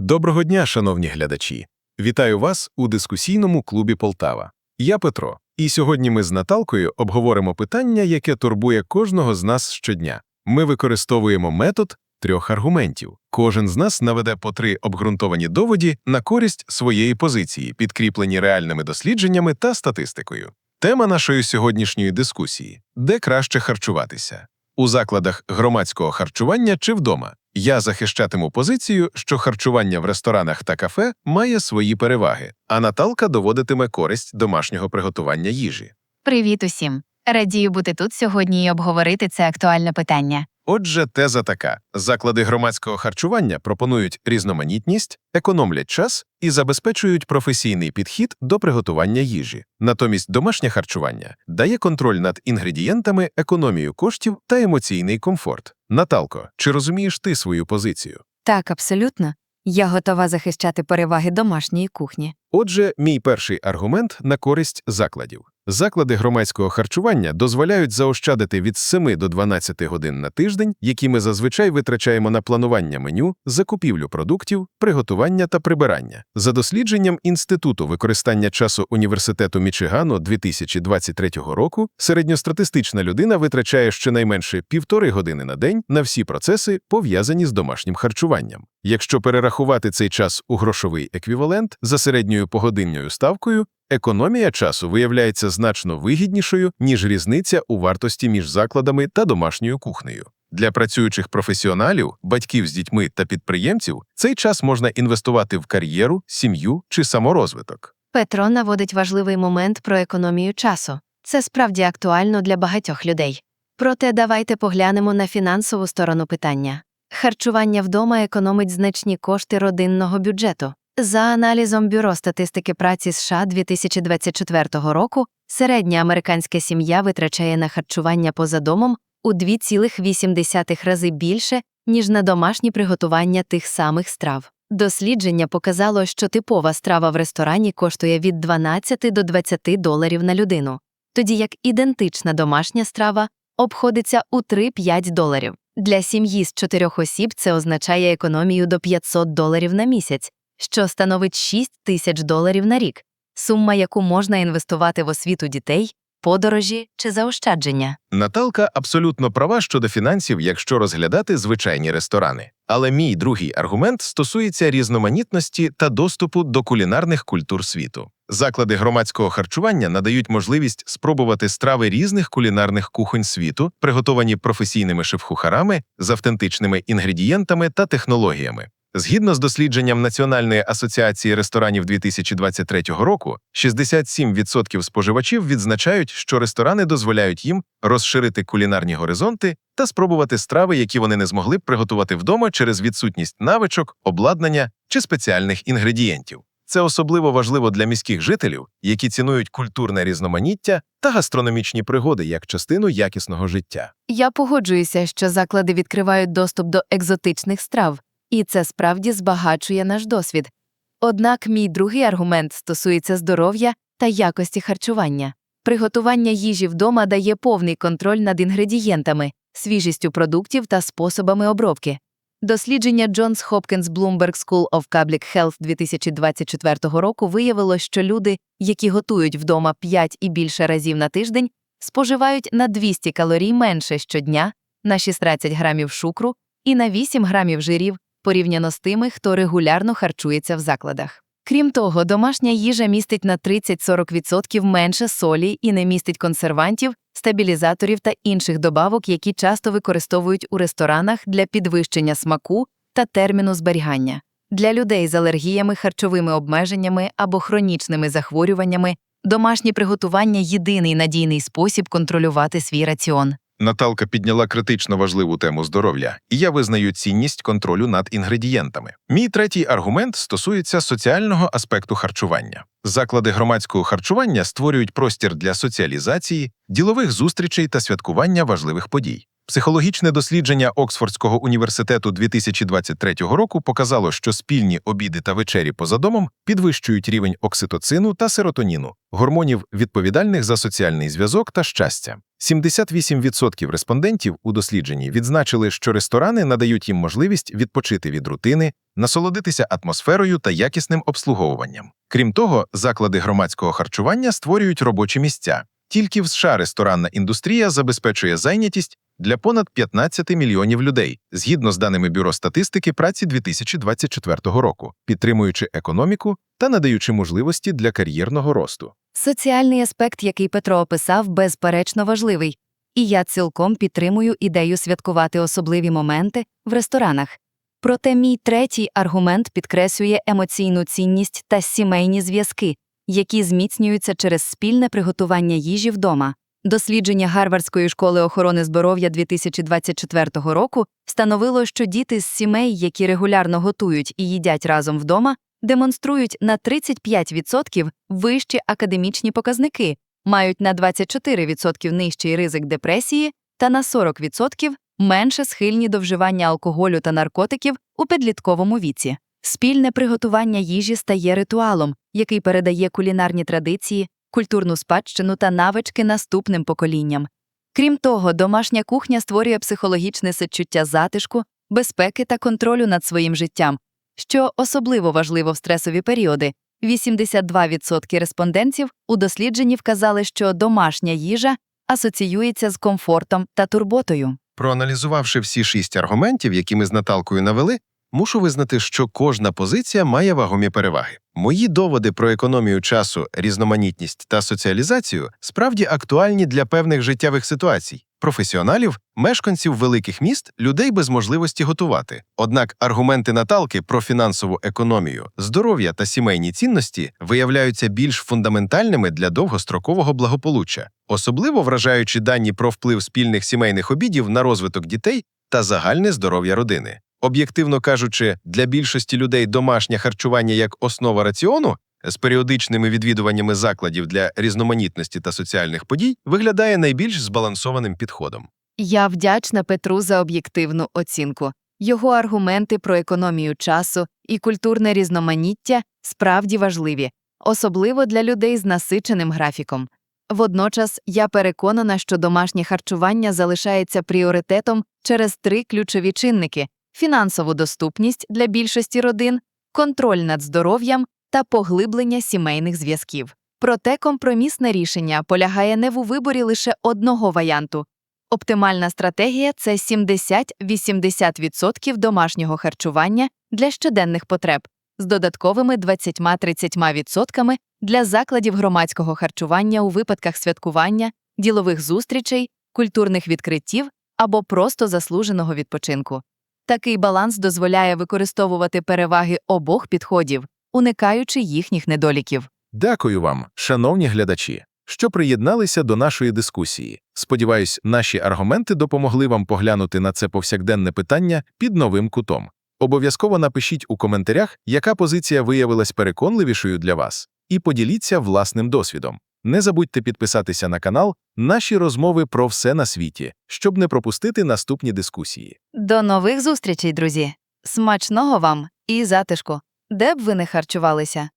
Доброго дня, шановні глядачі! Вітаю вас у дискусійному клубі Полтава. Я Петро, і сьогодні ми з Наталкою обговоримо питання, яке турбує кожного з нас щодня. Ми використовуємо метод трьох аргументів. Кожен з нас наведе по три обґрунтовані доводі на користь своєї позиції, підкріплені реальними дослідженнями та статистикою. Тема нашої сьогоднішньої дискусії де краще харчуватися у закладах громадського харчування чи вдома. Я захищатиму позицію, що харчування в ресторанах та кафе має свої переваги, а Наталка доводитиме користь домашнього приготування їжі. Привіт усім! Радію бути тут сьогодні і обговорити це актуальне питання. Отже, теза така: заклади громадського харчування пропонують різноманітність, економлять час і забезпечують професійний підхід до приготування їжі. Натомість домашнє харчування дає контроль над інгредієнтами, економію коштів та емоційний комфорт. Наталко, чи розумієш ти свою позицію? Так, абсолютно. Я готова захищати переваги домашньої кухні. Отже, мій перший аргумент на користь закладів. Заклади громадського харчування дозволяють заощадити від 7 до 12 годин на тиждень, які ми зазвичай витрачаємо на планування меню, закупівлю продуктів, приготування та прибирання. За дослідженням Інституту використання часу Університету Мічигану 2023 року, середньостатистична людина витрачає щонайменше півтори години на день на всі процеси, пов'язані з домашнім харчуванням. Якщо перерахувати цей час у грошовий еквівалент за середньою погодинною ставкою, економія часу виявляється значно вигіднішою, ніж різниця у вартості між закладами та домашньою кухнею. Для працюючих професіоналів, батьків з дітьми та підприємців цей час можна інвестувати в кар'єру, сім'ю чи саморозвиток. Петро наводить важливий момент про економію часу. Це справді актуально для багатьох людей. Проте давайте поглянемо на фінансову сторону питання. Харчування вдома економить значні кошти родинного бюджету. За аналізом Бюро статистики праці США 2024 року, середня американська сім'я витрачає на харчування поза домом у 2,8 рази більше, ніж на домашні приготування тих самих страв. Дослідження показало, що типова страва в ресторані коштує від 12 до 20 доларів на людину, тоді як ідентична домашня страва обходиться у 3-5 доларів. Для сім'ї з чотирьох осіб це означає економію до 500 доларів на місяць, що становить 6 тисяч доларів на рік, сума, яку можна інвестувати в освіту дітей, подорожі чи заощадження. Наталка абсолютно права щодо фінансів, якщо розглядати звичайні ресторани. Але мій другий аргумент стосується різноманітності та доступу до кулінарних культур світу. Заклади громадського харчування надають можливість спробувати страви різних кулінарних кухонь світу, приготовані професійними шеф-кухарами з автентичними інгредієнтами та технологіями. Згідно з дослідженням Національної асоціації ресторанів 2023 року, 67% споживачів відзначають, що ресторани дозволяють їм розширити кулінарні горизонти та спробувати страви, які вони не змогли б приготувати вдома через відсутність навичок, обладнання чи спеціальних інгредієнтів. Це особливо важливо для міських жителів, які цінують культурне різноманіття та гастрономічні пригоди як частину якісного життя. Я погоджуюся, що заклади відкривають доступ до екзотичних страв, і це справді збагачує наш досвід. Однак мій другий аргумент стосується здоров'я та якості харчування. Приготування їжі вдома дає повний контроль над інгредієнтами, свіжістю продуктів та способами обробки. Дослідження Johns Hopkins Bloomberg School of Public Health 2024 року виявило, що люди, які готують вдома 5 і більше разів на тиждень, споживають на 200 калорій менше щодня, на 16 грамів шукру і на 8 грамів жирів порівняно з тими, хто регулярно харчується в закладах. Крім того, домашня їжа містить на 30-40% менше солі і не містить консервантів, стабілізаторів та інших добавок, які часто використовують у ресторанах для підвищення смаку та терміну зберігання. Для людей з алергіями, харчовими обмеженнями або хронічними захворюваннями домашнє приготування єдиний надійний спосіб контролювати свій раціон. Наталка підняла критично важливу тему здоров'я, і я визнаю цінність контролю над інгредієнтами. Мій третій аргумент стосується соціального аспекту харчування. Заклади громадського харчування створюють простір для соціалізації, ділових зустрічей та святкування важливих подій. Психологічне дослідження Оксфордського університету 2023 року показало, що спільні обіди та вечері поза домом підвищують рівень окситоцину та серотоніну, гормонів, відповідальних за соціальний зв'язок та щастя. 78% респондентів у дослідженні відзначили, що ресторани надають їм можливість відпочити від рутини, насолодитися атмосферою та якісним обслуговуванням. Крім того, заклади громадського харчування створюють робочі місця. Тільки в США ресторанна індустрія забезпечує зайнятість для понад 15 мільйонів людей, згідно з даними Бюро статистики праці 2024 року, підтримуючи економіку та надаючи можливості для кар'єрного росту. Соціальний аспект, який Петро описав, безперечно важливий, і я цілком підтримую ідею святкувати особливі моменти в ресторанах. Проте мій третій аргумент підкреслює емоційну цінність та сімейні зв'язки, які зміцнюються через спільне приготування їжі вдома. Дослідження Гарвардської школи охорони здоров'я 2024 року встановило, що діти з сімей, які регулярно готують і їдять разом вдома, демонструють на 35% вищі академічні показники, мають на 24% нижчий ризик депресії та на 40% менше схильні до вживання алкоголю та наркотиків у підлітковому віці. Спільне приготування їжі стає ритуалом, який передає кулінарні традиції, культурну спадщину та навички наступним поколінням. Крім того, домашня кухня створює психологічне сечуття затишку, безпеки та контролю над своїм життям, що особливо важливо в стресові періоди. 82% респондентів у дослідженні вказали, що домашня їжа асоціюється з комфортом та турботою. Проаналізувавши всі шість аргументів, які ми з Наталкою навели, мушу визнати, що кожна позиція має вагомі переваги. Мої доводи про економію часу, різноманітність та соціалізацію справді актуальні для певних життєвих ситуацій. Професіоналів, мешканців великих міст, людей без можливості готувати. Однак аргументи Наталки про фінансову економію, здоров'я та сімейні цінності виявляються більш фундаментальними для довгострокового благополуччя, особливо вражаючи дані про вплив спільних сімейних обідів на розвиток дітей та загальне здоров'я родини. Об'єктивно кажучи, для більшості людей домашнє харчування як основа раціону з періодичними відвідуваннями закладів для різноманітності та соціальних подій виглядає найбільш збалансованим підходом. Я вдячна Петру за об'єктивну оцінку. Його аргументи про економію часу і культурне різноманіття справді важливі, особливо для людей з насиченим графіком. Водночас я переконана, що домашнє харчування залишається пріоритетом через три ключові чинники: фінансову доступність для більшості родин, контроль над здоров'ям та поглиблення сімейних зв'язків. Проте компромісне рішення полягає не в виборі лише одного варіанту. Оптимальна стратегія це 70-80% домашнього харчування для щоденних потреб з додатковими 20-30% для закладів громадського харчування у випадках святкування, ділових зустрічей, культурних відкриттів або просто заслуженого відпочинку. Такий баланс дозволяє використовувати переваги обох підходів, уникаючи їхніх недоліків. Дякую вам, шановні глядачі, що приєдналися до нашої дискусії. Сподіваюсь, наші аргументи допомогли вам поглянути на це повсякденне питання під новим кутом. Обов'язково напишіть у коментарях, яка позиція виявилась переконливішою для вас, і поділіться власним досвідом. Не забудьте підписатися на канал Наші розмови про все на світі, щоб не пропустити наступні дискусії. До нових зустрічей, друзі! Смачного вам і затишку, де б ви не харчувалися.